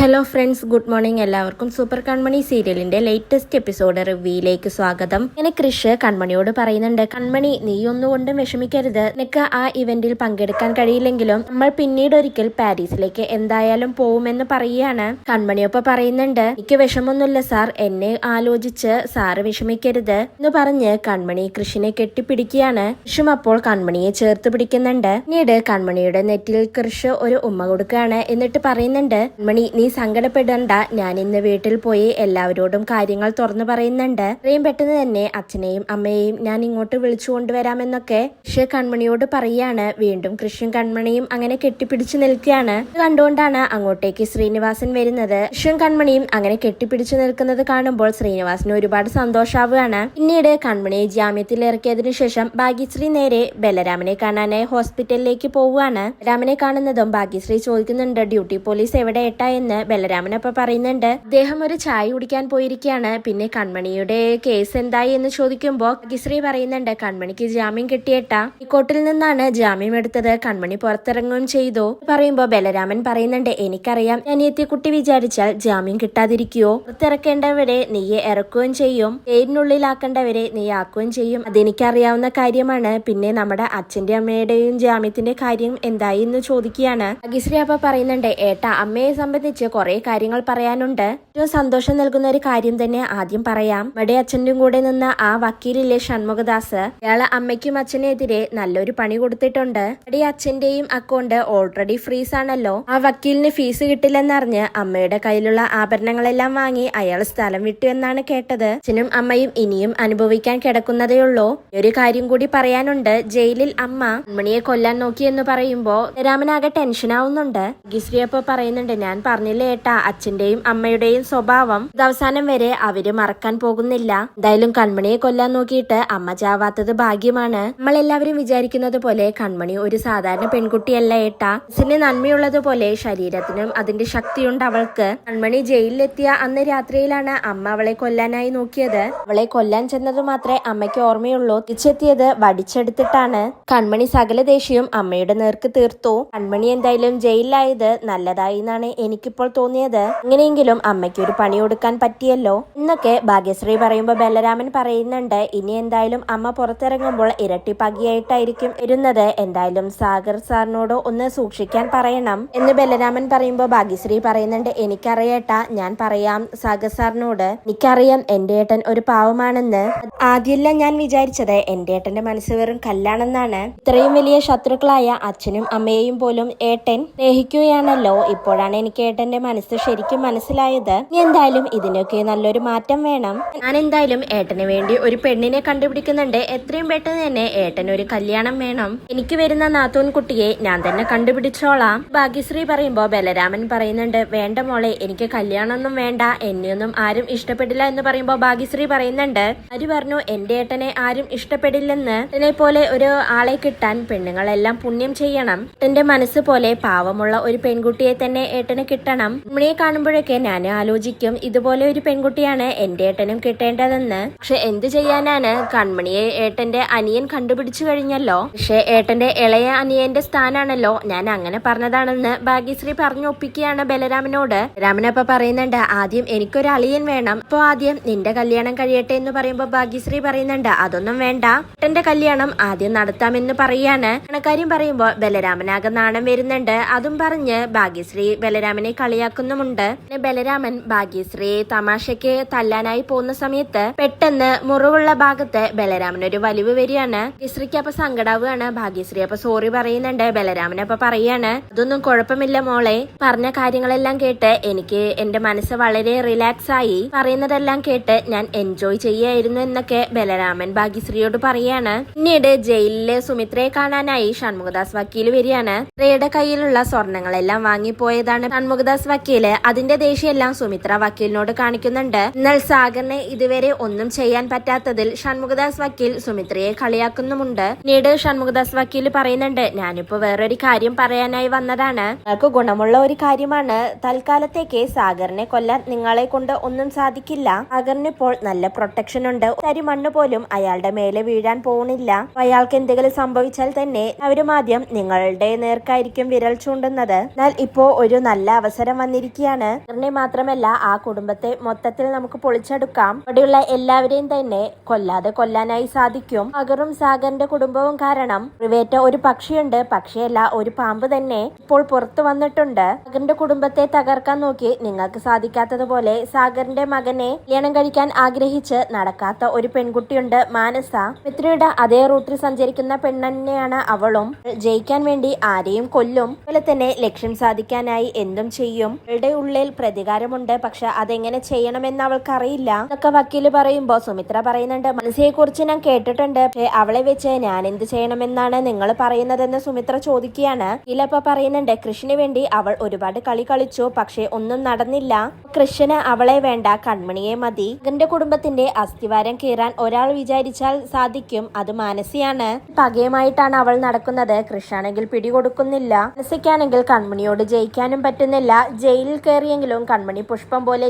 Hello friends good morning എല്ലാവർക്കും. Super Kanmani സീരിയലിന്റെ latest episode റിവ്യൂയിലേക്ക് സ്വാഗതം. ഇങ്ങനെ കൃഷ് കൺമണിയോട് പറയുന്നുണ്ട് കൺമണി നീ ഒന്നുകൊണ്ടും വിഷമിക്കരുത്. നിനക്ക് ആ ഇവന്റിൽ പങ്കെടുക്കാൻ കഴിയില്ലെങ്കിലും നമ്മൾ പിന്നീട് ഒരിക്കൽ പാരീസിലേക്ക് എന്തായാലും പോവുമെന്ന് പറയുകയാണ്. കൺമണിയൊപ്പം പറയുന്നുണ്ട് എനിക്ക് വിഷമൊന്നുമില്ല സാർ. എന്നെ ആലോചിച്ച് സാറ് വിഷമിക്കരുത്. എന്ന് പറഞ്ഞ് കൺമണി കൃഷിനെ കെട്ടിപ്പിടിക്കുകയാണ്. കൃഷും അപ്പോൾ കൺമണിയെ ചേർത്ത് പിടിക്കുന്നുണ്ട്. പിന്നീട് കൺമണിയുടെ നെറ്റിൽ കൃഷ് ഒരു ഉമ്മ കൊടുക്കുകയാണ്. എന്നിട്ട് പറയുന്നുണ്ട് കൺമണി നീ സങ്കടപ്പെടണ്ട. ഞാൻ ഇന്ന് വീട്ടിൽ പോയി എല്ലാവരോടും കാര്യങ്ങൾ തുറന്നു പറയുന്നുണ്ട്. എത്രയും പെട്ടെന്ന് തന്നെ അച്ഛനെയും അമ്മയെയും ഞാൻ ഇങ്ങോട്ട് വിളിച്ചു കൊണ്ടുവരാമെന്നൊക്കെ കൃഷി കൺമണിയോട് പറയാണ്. വീണ്ടും കൃഷിയും കൺമണിയും അങ്ങനെ കെട്ടിപ്പിടിച്ചു നിൽക്കുകയാണ്. കണ്ടുകൊണ്ടാണ് അങ്ങോട്ടേക്ക് ശ്രീനിവാസൻ വരുന്നത്. കൃഷിയും കൺമണിയും അങ്ങനെ കെട്ടിപ്പിടിച്ചു നിൽക്കുന്നത് കാണുമ്പോൾ ശ്രീനിവാസിന് ഒരുപാട് സന്തോഷാവുകയാണ്. പിന്നീട് കൺമണിയെ ജാമ്യത്തിൽ ഇറക്കിയതിനു ശേഷം ഭാഗ്യശ്രീ നേരെ ബലരാമനെ കാണാനായി ഹോസ്പിറ്റലിലേക്ക് പോവുകയാണ്. രാമനെ കാണുന്നതും ഭാഗ്യശ്രീ ചോദിക്കുന്നുണ്ട് ഡ്യൂട്ടി പോലീസ് എവിടെ ഏട്ടാ? എന്ന്. ബലരാമൻ അപ്പൊ പറയുന്നുണ്ട്. അദ്ദേഹം ഒരു ചായ കുടിക്കാൻ പോയിരിക്കുകയാണ്. പിന്നെ കൺമണിയുടെ കേസ് എന്തായി എന്ന് ചോദിക്കുമ്പോ ഭാഗ്യശ്രീ പറയുന്നുണ്ട് കൺമണിക്ക് ജാമ്യം കിട്ടിയിട്ട. ഈ കോർട്ടിൽ നിന്നാണ് ജാമ്യം എടുത്തത്. കൺമണി പുറത്തിറങ്ങുകയും ചെയ്തു. പറയുമ്പോ ബലരാമൻ പറയുന്നുണ്ട് എനിക്കറിയാം. അനിയത്തി കുട്ടി വിചാരിച്ചാൽ ജാമ്യം കിട്ടാതിരിക്കുവോ? പുറത്തിറക്കേണ്ടവരെ നീയെ ഇറക്കുകയും ചെയ്യും. പേരിനുള്ളിലാക്കേണ്ടവരെ നീ ആക്കുകയും ചെയ്യും. അതെനിക്കറിയാവുന്ന കാര്യമാണ്. പിന്നെ നമ്മുടെ അച്ഛന്റെ അമ്മയുടെയും ജാമ്യത്തിന്റെ കാര്യം എന്തായി എന്ന് ചോദിക്കുകയാണ്. ഭാഗ്യശ്രീ അപ്പ പറയുന്നുണ്ട് ഏട്ടാ അമ്മയെ സംബന്ധിച്ച് കുറെ കാര്യങ്ങൾ പറയാനുണ്ട്. ഏറ്റവും സന്തോഷം നൽകുന്ന ഒരു കാര്യം തന്നെ ആദ്യം പറയാം. ഇവിടെ അച്ഛന്റെ കൂടെ നിന്ന ആ വക്കീലില്ലേ ഷൺമുഖദാസ്? അയാളെ അമ്മയ്ക്കും അച്ഛനെതിരെ നല്ലൊരു പണി കൊടുത്തിട്ടുണ്ട്. ഇവിടെ അച്ഛന്റെയും അക്കൗണ്ട് ഓൾറെഡി ഫ്രീസ് ആണല്ലോ. ആ വക്കീലിന് ഫീസ് കിട്ടില്ലെന്നറിഞ്ഞ് അമ്മയുടെ കയ്യിലുള്ള ആഭരണങ്ങളെല്ലാം വാങ്ങി അയാൾ സ്ഥലം വിട്ടു എന്നാണ് കേട്ടത്. അച്ഛനും അമ്മയും ഇനിയും അനുഭവിക്കാൻ കിടക്കുന്നതേ ഉള്ളൂ. ഒരു കാര്യം കൂടി പറയാനുണ്ട്. ജയിലിൽ അമ്മ മണിയെ കൊല്ലാൻ നോക്കി എന്ന് പറയുമ്പോ രാമനാകെ ടെൻഷൻ ആവുന്നുണ്ട്. ഗിസ്രിയപ്പോ പറയുന്നുണ്ട് ഞാൻ പറഞ്ഞില്ലേ ഏട്ടാ അച്ഛന്റെയും അമ്മയുടെയും സ്വഭാവം അവസാനം വരെ അവർ മറക്കാൻ പോകുന്നില്ല. എന്തായാലും കൺമണിയെ കൊല്ലാൻ നോക്കിയിട്ട് അമ്മ ചാവാത്തത് ഭാഗ്യമാണ്. നമ്മളെല്ലാവരും വിചാരിക്കുന്നത് പോലെ കൺമണി ഒരു സാധാരണ പെൺകുട്ടിയല്ല ഏട്ടാ. അച്ഛന് നന്മയുള്ളതുപോലെ ശരീരത്തിനും അതിന്റെ ശക്തിയുണ്ട് അവൾക്ക്. കൺമണി ജയിലിലെത്തിയ അന്ന് രാത്രിയിലാണ് അമ്മ അവളെ കൊല്ലാനായി നോക്കിയത്. അവളെ കൊല്ലാൻ ചെന്നത് മാത്രമേ അമ്മയ്ക്ക് ഓർമ്മയുള്ളൂ. തിരിച്ചെത്തിയത് വടിച്ചെടുത്തിട്ടാണ്. കൺമണി സകല ദേഷ്യവും അമ്മയുടെ നേർക്ക് തീർത്തു. കൺമണി എന്തായാലും ജയിലിലായത് നല്ലതായി എന്നാണ് എനിക്കിപ്പോൾ തോന്നിയത് എങ്ങനെയെങ്കിലും അമ്മയ്ക്ക് ഒരു പണി കൊടുക്കാൻ പറ്റിയല്ലോ? എന്നൊക്കെ ഭാഗ്യശ്രീ പറയുമ്പോൾ ബല്ലരാമൻ പറയുന്നുണ്ട് ഇനി എന്തായാലും അമ്മ പുറത്തിറങ്ങുമ്പോൾ ഇരട്ടി പകിയായിട്ടായിരിക്കും ഇരുന്നത്. എന്തായാലും സാഗർ സാറിനോട് ഒന്ന് സൂക്ഷിക്കാൻ പറയണം. എന്ന് ബല്ലരാമൻ പറയുമ്പോൾ ഭാഗ്യശ്രീ പറയുന്നുണ്ട് എനിക്കറിയേട്ട ഞാൻ പറയാം സാഗർ സാറിനോട്. എനിക്കറിയാം എന്റെ ഏട്ടൻ ഒരു പാവമാണെന്ന്. ആദ്യമല്ല ഞാൻ വിചാരിച്ചത് എന്റെ ഏട്ടന്റെ മനസ്സ് വെറും കല്ലാണെന്നാണ്. ഇത്രയും വലിയ ശത്രുക്കളായ അച്ഛനും അമ്മയെയും പോലും ഏട്ടൻ സ്നേഹിക്കുകയാണല്ലോ. ഇപ്പോഴാണ് എനിക്ക് ഏട്ടന്റെ മനസ്സ് ശരിക്കും മനസ്സിലായത്? എന്തായാലും ഇതിനൊക്കെ നല്ലൊരു മാറ്റം വേണം. ഞാൻ എന്തായാലും ഏട്ടന് വേണ്ടി ഒരു പെണ്ണിനെ കണ്ടുപിടിക്കുന്നുണ്ട്. എത്രയും പെട്ടെന്ന് തന്നെ ഏട്ടൻ ഒരു കല്യാണം വേണം. എനിക്ക് വരുന്ന നാത്തൂൻ കുട്ടിയെ ഞാൻ തന്നെ കണ്ടുപിടിച്ചോളാം. ഭാഗ്യശ്രീ പറയുമ്പോ ബലരാമൻ പറയുന്നുണ്ട് വേണ്ട മോളെ എനിക്ക് കല്യാണമൊന്നും വേണ്ട. എന്നെയൊന്നും ആരും ഇഷ്ടപ്പെടില്ല എന്ന് പറയുമ്പോ ഭാഗ്യശ്രീ പറയുന്നുണ്ട്. ആര് പറഞ്ഞു എന്റെ ഏട്ടനെ ആരും ഇഷ്ടപ്പെടില്ലെന്ന്. എന്നെ പോലെ ഒരു ആളെ കിട്ടാൻ പെണ്ണുങ്ങളെല്ലാം പുണ്യം ചെയ്യണം. എന്റെ മനസ്സ് പോലെ പാവമുള്ള ഒരു പെൺകുട്ടിയെ തന്നെ ഏട്ടന് കിട്ടണം. ഉമ്മണിയെ കാണുമ്പോഴൊക്കെ ഞാൻ ആലോചിക്കും ഇതുപോലെ ഒരു പെൺകുട്ടിയാണ് എന്റെ ഏട്ടനും കിട്ടേണ്ടതെന്ന്. പക്ഷെ എന്ത് ചെയ്യാനാണ് കൺമണിയെ ഏട്ടന്റെ അനിയൻ കണ്ടുപിടിച്ചു കഴിഞ്ഞല്ലോ. പക്ഷെ ഏട്ടന്റെ ഇളയ അനിയന്റെ സ്ഥാനാണല്ലോ ഞാൻ അങ്ങനെ പറഞ്ഞതാണെന്ന് ഭാഗ്യശ്രീ പറഞ്ഞു ഒപ്പിക്കുകയാണ് ബലരാമനോട്. രാമനപ്പ പറയുന്നുണ്ട് ആദ്യം എനിക്കൊരു അളിയൻ വേണം. അപ്പൊ ആദ്യം നിന്റെ കല്യാണം കഴിയട്ടെ എന്ന് പറയുമ്പോ ഭാഗ്യശ്രീ പറയുന്നുണ്ട് അതൊന്നും വേണ്ട. ഏട്ടന്റെ കല്യാണം ആദ്യം നടത്താമെന്ന് പറയാണ്. കണക്കാര്യം പറയുമ്പോ ബലരാമനാകെ നാണം വരുന്നുണ്ട്. അതും പറഞ്ഞ് ഭാഗ്യശ്രീ ബലരാമനെ കളിയാക്കുന്നുമുണ്ട്. ബലരാമൻ ഭാഗ്യശ്രീ തമാശയ്ക്ക് തല്ലാനായി പോകുന്ന സമയത്ത് പെട്ടെന്ന് മുറിവുള്ള ഭാഗത്ത് ബലരാമൻ ഒരു വലിവ് വരികയാണ്. ഭാഗ്യശ്രീക്ക് അപ്പൊ സങ്കടാവുകയാണ്. ഭാഗ്യശ്രീ അപ്പൊ സോറി പറയുന്നുണ്ട്. ബലരാമൻ അപ്പൊ പറയാണ് അതൊന്നും കുഴപ്പമില്ല മോളെ. പറഞ്ഞ കാര്യങ്ങളെല്ലാം കേട്ട് എനിക്ക് എന്റെ മനസ്സ് വളരെ റിലാക്സ് ആയി. പറയുന്നതെല്ലാം കേട്ട് ഞാൻ എൻജോയ് ചെയ്യായിരുന്നു എന്നൊക്കെ ബലരാമൻ ഭാഗ്യശ്രീയോട് പറയാണ്. പിന്നീട് ജയിലിലെ സുമിത്രയെ കാണാനായി ഷൺമുഖദാസ് വക്കീൽ വരികയാണ്. റേയുടെ കയ്യിലുള്ള സ്വർണങ്ങളെല്ലാം വാങ്ങിപ്പോയതാണ് ഷൺമുഖദാസ് വക്കീൽ. അതിന്റെ ദേഷ്യമെല്ലാം സുമിത്ര വക്കീലിനോട് കാണിക്കുന്നുണ്ട്. എന്നാൽ സാഗറിനെ ഇതുവരെ ഒന്നും ചെയ്യാൻ പറ്റാത്തതിൽ ഷൺമുഖദാസ് വക്കീൽ സുമിത്രയെ കളിയാക്കുന്നുമുണ്ട്. പിന്നീട് ഷൺമുഖദാസ് വക്കീൽ പറയുന്നുണ്ട് ഞാനിപ്പോ വേറൊരു കാര്യം പറയാനായി വന്നതാണ്. നിങ്ങൾക്ക് ഗുണമുള്ള ഒരു കാര്യമാണ്. തൽക്കാലത്തേക്ക് സാഗറിനെ കൊല്ലാൻ നിങ്ങളെ കൊണ്ട് ഒന്നും സാധിക്കില്ല. സാഗറിനിപ്പോൾ നല്ല പ്രൊട്ടക്ഷൻ ഉണ്ട്. തരി മണ്ണ് പോലും അയാളുടെ മേലെ വീഴാൻ പോകുന്നില്ല അയാൾക്ക് എന്തെങ്കിലും സംഭവിച്ചാൽ തന്നെ അവരും ആദ്യം നിങ്ങളുടെ നേർക്കായിരിക്കും വിരൽ ചൂണ്ടുന്നത്. എന്നാൽ ഇപ്പോ ഒരു നല്ല അവസരം അവസരം വന്നിരിക്കുകയാണ്. സാഗറിനെ മാത്രമല്ല ആ കുടുംബത്തെ മൊത്തത്തിൽ നമുക്ക് പൊളിച്ചെടുക്കാം. അവിടെയുള്ള എല്ലാവരെയും തന്നെ കൊല്ലാതെ കൊല്ലാനായി സാധിക്കും. അഗറും സാഗറിന്റെ കുടുംബവും കാരണം റിവേറ്റ ഒരു പക്ഷിയുണ്ട്. പക്ഷിയല്ല ഒരു പാമ്പ് തന്നെ ഇപ്പോൾ പുറത്തു വന്നിട്ടുണ്ട്. സാഗറിന്റെ കുടുംബത്തെ തകർക്കാൻ നോക്കി നിങ്ങൾക്ക് സാധിക്കാത്തതുപോലെ സാഗറിന്റെ മകനെ കല്യാണം കഴിക്കാൻ ആഗ്രഹിച്ച് നടക്കാത്ത ഒരു പെൺകുട്ടിയുണ്ട് മാനസ. മിത്രയുടെ അതേ റൂട്ടിൽ സഞ്ചരിക്കുന്ന പെണ്ണെന്നെയാണ് അവളും. ജയിക്കാൻ വേണ്ടി ആരെയും കൊല്ലും. അതുപോലെ തന്നെ ലക്ഷ്യം സാധിക്കാനായി എന്തും ചെയ്യും. അവളുടെ ഉള്ളിൽ പ്രതികാരമുണ്ട്. പക്ഷെ അതെങ്ങനെ ചെയ്യണമെന്ന് അവൾക്ക് അറിയില്ല എന്നൊക്കെ വക്കീൽ പറയുമ്പോ സുമിത്ര പറയുന്നുണ്ട് മനസ്സിയെ കുറിച്ച് ഞാൻ കേട്ടിട്ടുണ്ട്. പക്ഷെ അവളെ വെച്ച് ഞാൻ എന്ത് ചെയ്യണമെന്നാണ് നിങ്ങൾ പറയുന്നതെന്ന് സുമിത്ര ചോദിക്കുകയാണ്. ഇലപ്പ പറയുന്നുണ്ട് കൃഷിന് വേണ്ടി അവൾ ഒരുപാട് കളി കളിച്ചു. പക്ഷെ ഒന്നും നടന്നില്ല. കൃഷ്ണന് അവളെ വേണ്ട. കൺമണിയെ മതി. മകന്റെ കുടുംബത്തിന്റെ അസ്ഥിവാരം കീറാൻ ഒരാൾ വിചാരിച്ചാൽ സാധിക്കും. അത് മാനസിയാണ്. പകയുമായിട്ടാണ് അവൾ നടക്കുന്നത്. കൃഷാണെങ്കിൽ പിടികൊടുക്കുന്നില്ല. മാനസിക്കാണെങ്കിൽ കൺമണിയോട് ജയിക്കാനും പറ്റുന്നില്ല. ജയിലിൽ കയറിയെങ്കിലും കൺമണി പുഷ്പം പോലെ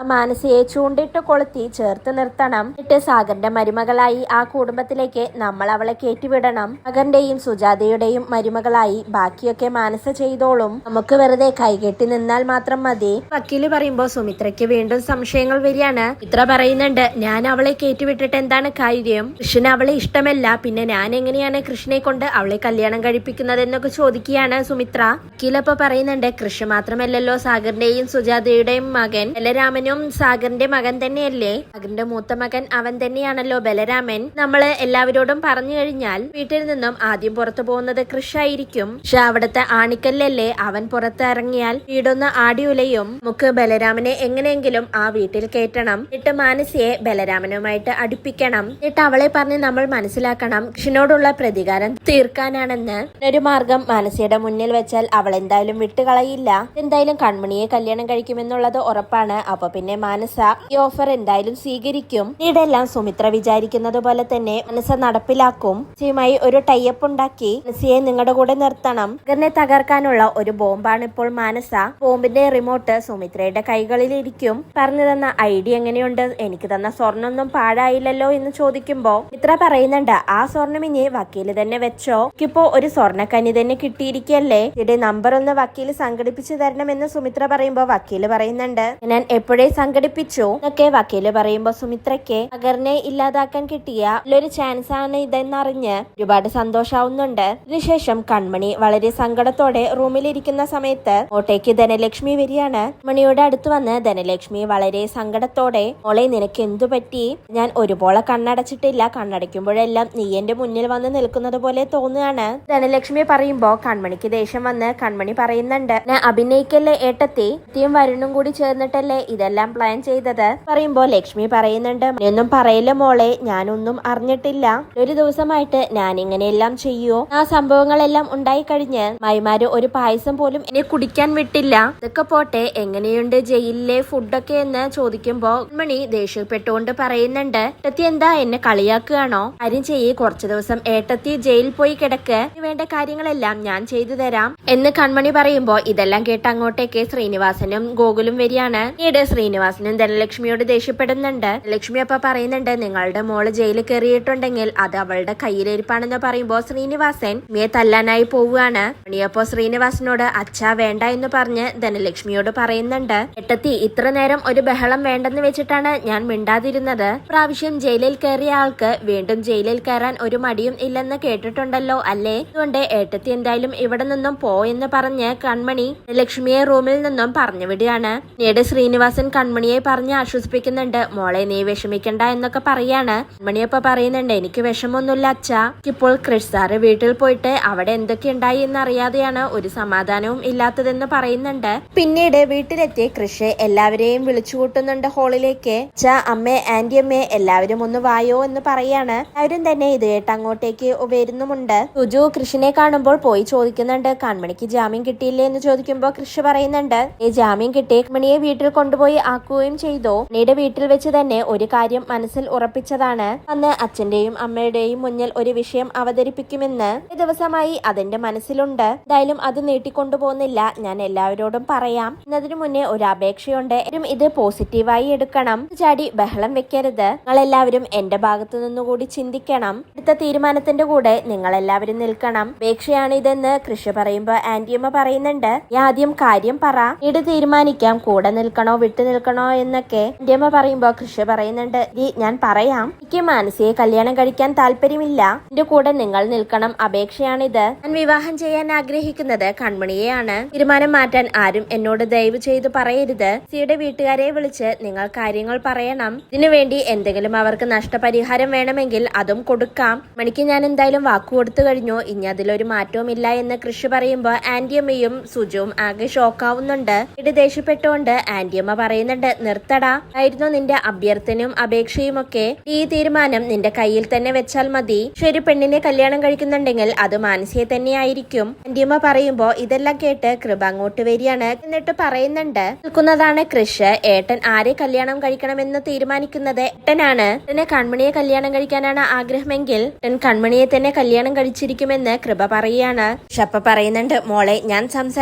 ആ മാനസിയെ ചൂണ്ടിട്ട് കൊളുത്തി ചേർത്ത് നിർത്തണം. എന്നിട്ട് സാഗറിന്റെ മരുമകളായി ആ കുടുംബത്തിലേക്ക് നമ്മൾ അവളെ കയറ്റിവിടണം. മകന്റെയും സുജാതയുടെയും മരുമകളായി ബാക്കിയൊക്കെ മാനസ ചെയ്തോളും. നമുക്ക് വെറുതെ കൈകെട്ടി നിന്നാൽ മാത്രം മതി. വക്കീൽ പറയുമ്പോ സുമിത്രയ്ക്ക് വീണ്ടും സംശയങ്ങൾ വരികയാണ്. ഇത്ര പറയുന്നുണ്ട് ഞാൻ അവളെ കയറ്റിവിട്ടിട്ട് എന്താണ് കാര്യം? കൃഷ്ണന് അവളെ ഇഷ്ടമല്ല. പിന്നെ ഞാൻ എങ്ങനെയാണ് കൃഷ്ണനെ കൊണ്ട് അവളെ കല്യാണം കഴിപ്പിക്കുന്നത് എന്നൊക്കെ ചോദിക്കുകയാണ് സുമിത്ര. വക്കീലപ്പോ പറയുന്നുണ്ട് കൃഷ്ണ മാത്രമല്ലല്ലോ സാഗറിന്റെയും സുജാതയുടെയും മകൻ. ബലരാമനും സാഗറിന്റെ മകൻ തന്നെയല്ലേ? സാഗറിന്റെ മൂത്ത മകൻ അവൻ തന്നെയാണല്ലോ ബലരാമൻ. നമ്മൾ എല്ലാവരോടും പറഞ്ഞു കഴിഞ്ഞാൽ വീട്ടിൽ നിന്നും ആദ്യം പുറത്തു പോകുന്നത് കൃഷായിരിക്കും പക്ഷെ അവിടുത്തെ ആണിക്കല്ലല്ലേ അവൻ പുറത്തിറങ്ങിയാൽ വീടൊന്ന് ഉലയും. നമുക്ക് ബലരാമനെ എങ്ങനെയെങ്കിലും ആ വീട്ടിൽ കയറ്റണം. എന്നിട്ട് മാനസിയെ ബലരാമനുമായിട്ട് അടുപ്പിക്കണം. എന്നിട്ട് അവളെ പറഞ്ഞ് നമ്മൾ മനസ്സിലാക്കണം കൃഷിനോടുള്ള പ്രതികാരം തീർക്കാനാണെന്ന്. ഒരു മാർഗം മാനസിയുടെ മുന്നിൽ വെച്ചാൽ അവൾ എന്തായാലും വിട്ടുകളയില്ല എന്തായാലും കൺമണിയെ കല്യാണം കഴിക്കുമെന്നുള്ളത് ഉറപ്പാണ്. അപ്പൊ പിന്നെ മാനസ ഈ ഓഫർ എന്തായാലും സ്വീകരിക്കും. ഇതെല്ലാം സുമിത്ര വിചാരിക്കുന്നത് പോലെ തന്നെ മനസ്സ നടപ്പിലാക്കും. ചെയ്യുമായി ഒരു ടൈപ്പ് ഉണ്ടാക്കി മനസ്സിയെ നിങ്ങളുടെ കൂടെ നിർത്തണം. മകനെ തകർക്കാനുള്ള ഒരു ബോംബാണ് ഇപ്പോൾ മാനസ. ബോംബിന്റെ റിമോട്ട് സുമിത്രയുടെ കൈകളിൽ ഇരിക്കും പറഞ്ഞു തന്ന ഐഡിയ എങ്ങനെയുണ്ട്? എനിക്ക് തന്ന സ്വർണൊന്നും പാഴായില്ലല്ലോ എന്ന് ചോദിക്കുമ്പോ ഇത്ര പറയുന്നുണ്ട് ആ സ്വർണം ഇനി വക്കീൽ തന്നെ വെച്ചോ? ഇപ്പോ ഒരു സ്വർണക്കനി തന്നെ കിട്ടിയിരിക്കല്ലേ ഇതിന്റെ നമ്പർ ഒന്ന് വക്കീൽ സംഘടിപ്പിച്ചു തരണമെന്ന് സുമിത്ര പറയുമ്പോ വക്കീൽ പറയുന്നുണ്ട്. ഞാൻ എപ്പോഴേ സംഘടിപ്പിച്ചു എന്നൊക്കെ വക്കീൽ പറയുമ്പോ സുമിത്രയ്ക്ക് അഗറിനെ ഇല്ലാതാക്കാൻ കിട്ടിയ ഒരു ചാൻസ് ആണ് ഇതെന്നറിഞ്ഞ് ഒരുപാട് സന്തോഷാവുന്നുണ്ട്. ഇതിനുശേഷം കൺമണി വളരെ സങ്കടത്തോടെ റൂമിലിരിക്കുന്ന സമയത്ത് ഓട്ടേക്ക് ധനലക്ഷ്മി വരികയാണ്. മണിയുടെ അടുത്ത് വന്ന് ധനലക്ഷ്മി വളരെ സങ്കടത്തോടെ മോളെ നിനക്ക് എന്തു പറ്റി? ഞാൻ ഒരുപോലെ കണ്ണടച്ചിട്ടില്ല. കണ്ണടയ്ക്കുമ്പോഴെല്ലാം നീ എന്റെ മുന്നിൽ വന്ന് നിൽക്കുന്നത് പോലെ തോന്നുകയാണ്. ധനലക്ഷ്മി പറയുമ്പോ കൺമണിക്ക് ദേഷ്യം വന്ന് കൺമണി പറയുന്നുണ്ട് ഞാൻ അഭിനയിക്കല്ലേ ഏട്ടത്തി? എത്തിയും വരുണും കൂടി ചേർന്നിട്ടല്ലേ ഇതെല്ലാം പ്ലാൻ ചെയ്തത്? പറയുമ്പോ ലക്ഷ്മി പറയുന്നുണ്ട് ഒന്നും പറയില്ല മോളെ ഞാനൊന്നും അറിഞ്ഞിട്ടില്ല. ഒരു ദിവസമായിട്ട് ഞാൻ ഇങ്ങനെയെല്ലാം ചെയ്യൂ ആ സംഭവങ്ങളെല്ലാം ഉണ്ടായി കഴിഞ്ഞ് മൈമാര് ഒരു പായസം പോലും എന്നെ കുടിക്കാൻ വിട്ടില്ല. ഇതൊക്കെ പോട്ടെ എങ്ങനെയുണ്ട് ജയിലിലെ ഫുഡൊക്കെ എന്ന് ചോദിക്കുമ്പോ മണി ദേഷ്യപ്പെട്ടുകൊണ്ട് പറയുന്നുണ്ട് ഏട്ടത്തി എന്താ എന്നെ കളിയാക്കുകയാണോ? കാര്യം ചെയ്യ് കുറച്ചു ദിവസം ഏട്ടത്തി ജയിലിൽ പോയി കിടക്ക്. വേണ്ട കാര്യങ്ങളെല്ലാം ഞാൻ ചെയ്തു തരാം. എന്ന് കൺമണി പറയുമ്പോ ഇതെല്ലാം കേട്ട് അങ്ങോട്ടേക്ക് ശ്രീനിവാസനും ഗോകുലും വരികയാണ്. പിന്നീട് ശ്രീനിവാസനും ധനലക്ഷ്മിയോട് ദേഷ്യപ്പെടുന്നുണ്ട്. ലക്ഷ്മി അപ്പ പറയുന്നുണ്ട് നിങ്ങളുടെ മോൾ ജയിലിൽ കയറിയിട്ടുണ്ടെങ്കിൽ അത് അവളുടെ കയ്യിലിരിപ്പാണെന്ന് പറയുമ്പോൾ ശ്രീനിവാസൻ മിയെ തല്ലാനായി പോവുകയാണ്. മണിയപ്പോ ശ്രീനിവാസനോട് അച്ഛാ വേണ്ട എന്ന് പറഞ്ഞ് ധനലക്ഷ്മിയോട് പറയുന്നുണ്ട്. എട്ടത്തി ഇത്ര നേരം ഒരു ബഹളം വേണ്ടെന്ന് വെച്ചിട്ടാണ് ഞാൻ മിണ്ടാതിരുന്നത്. പ്രാവശ്യം ജയിലിൽ കയറിയ ആൾക്ക് വീണ്ടും ജയിലിൽ കയറാൻ ഒരു മടിയും ഇല്ലെന്ന് കേട്ടിട്ടുണ്ടല്ലോ അല്ലേ? അതുകൊണ്ട് ഏട്ടത്തി എന്തായാലും ഇവിടെ നിന്നും എന്ന് പറഞ്ഞ് കൺമണി ലക്ഷ്മിയെ റൂമിൽ നിന്നും പറഞ്ഞു വിടുകയാണ് പിന്നീട് ശ്രീനിവാസൻ കൺമണിയെ പറഞ്ഞ് ആശ്വസിപ്പിക്കുന്നുണ്ട്. മോളെ നീ വിഷമിക്കണ്ട എന്നൊക്കെ പറയാണ്. കൺമണിയപ്പ പറയുന്നുണ്ട് എനിക്ക് വിഷമൊന്നുമില്ല അച്ഛ. ഇപ്പോൾ ക്രിഷ് സാറ് വീട്ടിൽ പോയിട്ട് അവിടെ എന്തൊക്കെ ഉണ്ടായി എന്ന് അറിയാതെയാണ് ഒരു സമാധാനവും ഇല്ലാത്തതെന്ന് പറയുന്നുണ്ട്. പിന്നീട് വീട്ടിലെത്തി കൃഷി എല്ലാവരെയും വിളിച്ചു കൂട്ടുന്നുണ്ട് ഹോളിലേക്ക്. അച്ഛ അമ്മേ അമ്മ എല്ലാവരും ഒന്ന് വായോ എന്ന് പറയാണ്. എല്ലാവരും തന്നെ ഇത് കേട്ട് അങ്ങോട്ടേക്ക് വരുന്നുമുണ്ട് സുജു കൃഷിനെ കാണുമ്പോൾ പോയി ചോദിക്കുന്നുണ്ട് കൺമണിക്ക് ജാമ്യം കിട്ടിയില്ലേ എന്ന് ചോദിക്കുമ്പോൾ കൃഷി പറയുന്നുണ്ട് ഈ ജാമ്യം കിട്ടി മണിയെ വീട്ടിൽ കൊണ്ടുപോയി ആക്കുകയും ചെയ്തു. മണിയുടെ വീട്ടിൽ വെച്ച് തന്നെ ഒരു കാര്യം മനസ്സിൽ ഉറപ്പിച്ചതാണ്. അന്ന് അച്ഛന്റെയും അമ്മയുടെയും മുന്നിൽ ഒരു വിഷയം അവതരിപ്പിക്കുമെന്ന് ദിവസമായി അതെന്റെ മനസ്സിലുണ്ട്. എന്തായാലും അത് നീട്ടിക്കൊണ്ടുപോകുന്നില്ല. ഞാൻ എല്ലാവരോടും പറയാം. എന്നതിനു മുന്നേ ഒരു അപേക്ഷയുണ്ട്. എല്ലാവരും ഇത് പോസിറ്റീവായി എടുക്കണം. ചാടി ബഹളം വെക്കരുത്. നിങ്ങൾ എല്ലാവരും എന്റെ ഭാഗത്തു നിന്നുകൂടി ചിന്തിക്കണം. അടുത്ത തീരുമാനത്തിന്റെ കൂടെ നിങ്ങൾ എല്ലാവരും നിൽക്കണം. അപേക്ഷയാണ് ഇതെന്ന് കൃഷി പറയുമ്പോൾ ആന്റിയമ്മ പറയുന്നുണ്ട്. നീ ആദ്യം കാര്യം പറ. നീട് തീരുമാനിക്കാം കൂടെ നിൽക്കണോ വിട്ടു നിൽക്കണോ എന്നൊക്കെ. എന്റെ അമ്മ പറയുമ്പോ കൃഷി പറയുന്നുണ്ട് "ദി, ഞാൻ പറയാം. എനിക്ക് മാനസിയെ കല്യാണം കഴിക്കാൻ താല്പര്യമില്ല. എന്റെ കൂടെ നിങ്ങൾ നിൽക്കണം അപേക്ഷയാണിത്. ഞാൻ വിവാഹം ചെയ്യാൻ ആഗ്രഹിക്കുന്നത് കൺമണിയെയാണ്. തീരുമാനം മാറ്റാൻ ആരും എന്നോട് ദയവ് ചെയ്ത് പറയരുത്. സിയുടെ വീട്ടുകാരെ വിളിച്ച് നിങ്ങൾ കാര്യങ്ങൾ പറയണം. ഇതിനുവേണ്ടി എന്തെങ്കിലും അവർക്ക് നഷ്ടപരിഹാരം വേണമെങ്കിൽ അതും കൊടുക്കാം. മണിക്ക് ഞാൻ എന്തായാലും വാക്കു കൊടുത്തു കഴിഞ്ഞു. ഇനി അതിലൊരു മാറ്റവുമില്ല എന്ന് കൃഷി പറയുമ്പോ ആന്റിയമ്മയും സുജുവും ആകെ ഷോക്കാവുന്നുണ്ട്. ഇത് ദേഷ്യപ്പെട്ടുകൊണ്ട് ആന്റിയമ്മ പറയുന്നുണ്ട് നിർത്തടാ. ആയിരുന്നു നിന്റെ അഭ്യർത്ഥനയും അപേക്ഷയും ഒക്കെ. ഈ തീരുമാനം നിന്റെ കയ്യിൽ തന്നെ വെച്ചാൽ മതി. ശരി പെണ്ണിനെ കല്യാണം കഴിക്കുന്നുണ്ടെങ്കിൽ അത് മാനസിയെ തന്നെയായിരിക്കും. ആന്റിയമ്മ പറയുമ്പോ ഇതെല്ലാം കേട്ട് കൃപ അങ്ങോട്ട് വരികയാണ്. എന്നിട്ട് പറയുന്നുണ്ട് നിൽക്കുന്നതാണ് കൃഷ്. ഏട്ടൻ ആരെ കല്യാണം കഴിക്കണമെന്ന് തീരുമാനിക്കുന്നത്? ഏട്ടനാണ്. ഏട്ടനെ കൺമണിയെ കല്യാണം കഴിക്കാനാണ് ആഗ്രഹമെങ്കിൽ കൺമണിയെ തന്നെ കല്യാണം കഴിച്ചിരിക്കുമെന്ന് കൃപ പറയാണ് ഷപ്പ പറയുന്നുണ്ട് മോളെ ഞാൻ സംസാരിക്കാം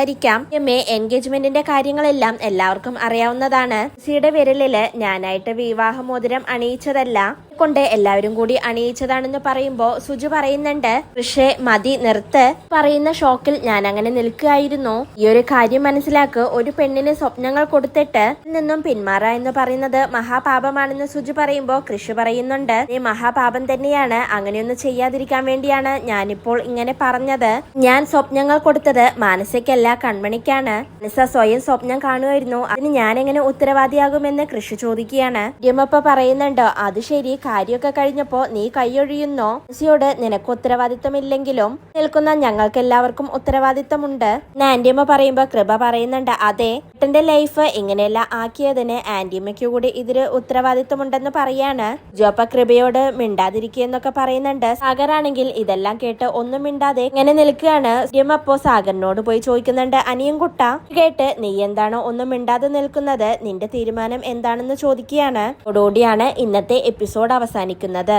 എമ്മേ എൻഗേജ്മെന്റിന്റെ കാര്യങ്ങളെല്ലാം എല്ലാവർക്കും അറിയാവുന്നതാണ്. സിയുടെ വിരലിൽ ഞാനായിട്ട് വിവാഹമോതിരം അണിയിച്ചതല്ല. കൊണ്ട് എല്ലാവരും കൂടി അണിയിച്ചതാണെന്ന് പറയുമ്പോ സുജു പറയുന്നുണ്ട് പക്ഷേ മതി നിർത്ത്. പറയുന്ന ഷോക്കിൽ ഞാൻ അങ്ങനെ നിൽക്കുകയായിരുന്നു. ഈ ഒരു കാര്യം മനസ്സിലാക്ക്. ഒരു പെണ്ണിന് സ്വപ്നങ്ങൾ കൊടുത്തിട്ട് നിന്നും പിന്മാറ എന്ന് പറയുന്നത് മഹാപാപമാണെന്ന് സുജു പറയുമ്പോ കൃഷി പറയുന്നുണ്ട്. ഈ മഹാപാപം തന്നെയാണ്. അങ്ങനെയൊന്നും ചെയ്യാതിരിക്കാൻ വേണ്ടിയാണ് ഞാനിപ്പോൾ ഇങ്ങനെ പറഞ്ഞത്. ഞാൻ സ്വപ്നങ്ങൾ കൊടുത്തത് മാനസിക്കല്ല കൺമണിക്കാണ്. മനസ്സ സ്വയം സ്വപ്നം കാണുമായിരുന്നു. അതിന് ഞാൻ എങ്ങനെ ഉത്തരവാദിയാകുമെന്ന് കൃഷി ചോദിക്കുകയാണ്. യമപ്പ പറയുന്നുണ്ടോ അത് ശരി. കാര്യമൊക്കെ കഴിഞ്ഞപ്പോ നീ കൈയൊഴിയുന്നോ? മനസ്സിയോട് നിനക്ക് ഉത്തരവാദിത്തമില്ലെങ്കിലും നിൽക്കുന്ന ഞങ്ങൾക്ക് എല്ലാവർക്കും ഉത്തരവാദിത്തമുണ്ട് എന്ന് ആന്റിയമ്മ പറയുമ്പോ കൃപ പറയുന്നുണ്ട്. അതെ ഏട്ടന്റെ ലൈഫ് ഇങ്ങനെയെല്ലാം ആക്കിയതിന് ആന്റിയമ്മയ്ക്ക് കൂടി ഇതിൽ ഉത്തരവാദിത്തമുണ്ടെന്ന് പറയാണ്. ജോപ്പ കൃപയോട് മിണ്ടാതിരിക്കുകയെന്നൊക്കെ പറയുന്നുണ്ട്. സാഗറാണെങ്കിൽ ഇതെല്ലാം കേട്ട് ഒന്നും മിണ്ടാതെ ഇങ്ങനെ നിൽക്കുകയാണ്. ആന്റിയമ്മ അപ്പോ സാഗറിനോട് പോയി ചോദിക്കുന്നുണ്ട് അനിയും കുട്ട കേട്ട് നീ എന്താണോ ഒന്നും മിണ്ടാതെ നിൽക്കുന്നത്? നിന്റെ തീരുമാനം എന്താണെന്ന് ചോദിക്കുകയാണ്. അതോടുകൂടിയാണ് ഇന്നത്തെ എപ്പിസോഡ് അവസാനിക്കുന്നത്.